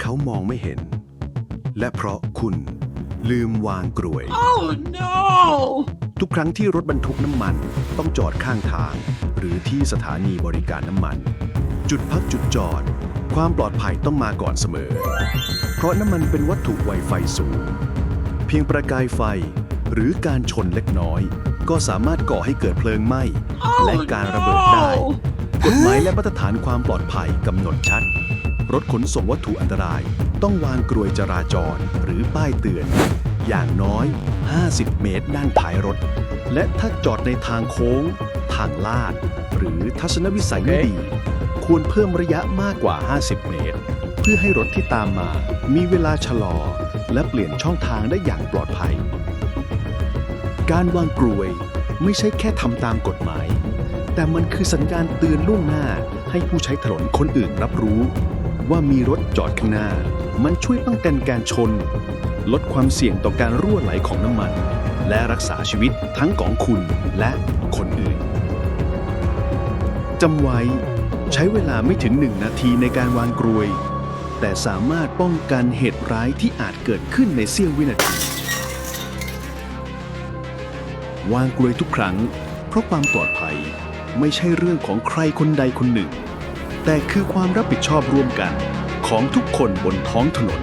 เขามองไม่เห็น และเพราะคุณลืมวางกลวย Oh no! ทุกครั้งที่รถบรรทุกน้ำมันต้องจอดข้างทาง หรือที่สถานีบริการน้ำมัน จุดพักจุดจอด ความปลอดภัยต้องมาก่อนเสมอ เพราะน้ำมันเป็นวัตถุไวไฟสูง เพียงประกายไฟหรือการชนเล็กน้อย ก็สามารถก่อให้เกิดเพลิงไหม้ Oh และการระเบิดได้ no! กฎหมายและมาตรฐานความปลอดภัยกำหนดชัด รถขนส่งวัตถุอันตราย ต้องวางกลวยจราจรหรือป้ายเตือน อย่างน้อย 50 เมตรด้านท้ายรถ และถ้าจอดในทางโค้ง ทางลาด หรือทัศนวิสัยไม่ดี ควรเพิ่มระยะมากกว่า 50 เมตร เพื่อให้รถที่ตามมา มีเวลาชะลอ และเปลี่ยนช่องทางได้อย่างปลอดภัย การวางกลวยไม่ใช่แค่ทำตามกฎหมาย แต่มันคือสัญญาณเตือนล่วงหน้า ให้ผู้ใช้ถนนคนอื่นรับรู้ ว่ามีรถจอดข้างหน้า มันช่วยป้องกันการชน ลดความเสี่ยงต่อการรั่วไหลของน้ำมัน และรักษาชีวิตทั้งของคุณและคนอื่นจำไว้ ใช้เวลาไม่ถึงหนึ่งนาทีในการวางกลวย แต่สามารถป้องกันเหตุร้ายที่อาจเกิดขึ้นในเสี้ยววินาที วางกลวยทุกครั้ง เพราะความปลอดภัย ไม่ใช่เรื่องของใครคนใดคนหนึ่ง แต่คือความรับผิดชอบร่วมกันของทุกคนบนท้องถนน